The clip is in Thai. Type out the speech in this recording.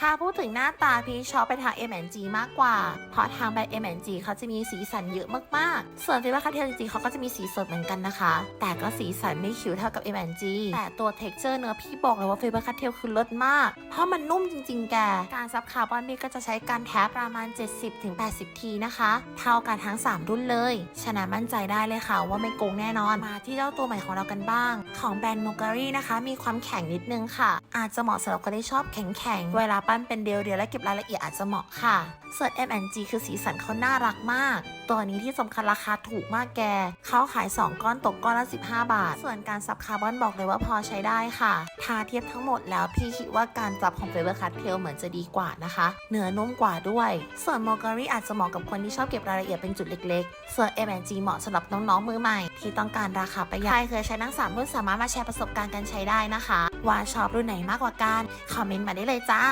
ถ้าพูดถึงหน้าตาพี่ชอบไปทาง M&G มากกว่า เพราะทางแบรนด์ M&G เขาจะมีสีสันเยอะมากๆ ส่วนฟิเบอร์คาเทลจริงๆเขาก็จะมีสีสดเหมือนกันนะคะ แต่ก็สีสันไม่คิวเท่ากับ M&G แต่ตัว texture เนื้อพี่บอกเลยว่าฟิเบอร์คาเทลคือเลิศมาก เพราะมันนุ่มจริง ๆ แก การซับคาร์บอนพี่ก็จะใช้การแทบประมาณ 70-80 ทีนะคะ เท่ากันทั้ง 3 รุ่นเลยฉะนั้นมั่นใจได้เลยค่ะว่าไม่โกงแน่นอน มาที่เจ้าตัวใหม่ของเรากันบ้าง ของแบรนด์โมการีนะคะ มีความแข็งนิดนึงค่ะ อาจจะเหมาะสำหรับคนที่ชอบแข็งๆเวลาปั้นเป็นเดียวๆและเก็บรายละเอียดอาจจะเหมาะค่ะ ส่วน M&G คือสีสันเขาน่ารักมาก ตัวนี้ที่สำคัญราคาถูกมากแก เขาขาย 2 ก้อนตกก้อนละ 15 บาท ส่วนการซับคาร์บอนบอกเลยว่าพอใช้ได้ค่ะทาเทียบทั้งหมดแล้วพี่คิดว่าการซับของ Faber Castell เหมือนจะดีกว่านะคะ เนื้อนุ่มกว่าด้วย ส่วน m o g a r i อาจจะเหมาะกับคนที่ชอบเก็บรายละเอียดเป็นจุดเล็กๆ ส่วน M&G เหมาะสำหรับน้องๆมือใหม่ ที่ต้องการราคาประหยัดใครเคยใช้ทั้งสามรุ่นสามารถมาแชร์ประสบการณ์กันใช้ได้นะคะ ว่าชอบรุ่นไหนมากกว่ากันคอมเมนต์มาได้เลยจ้า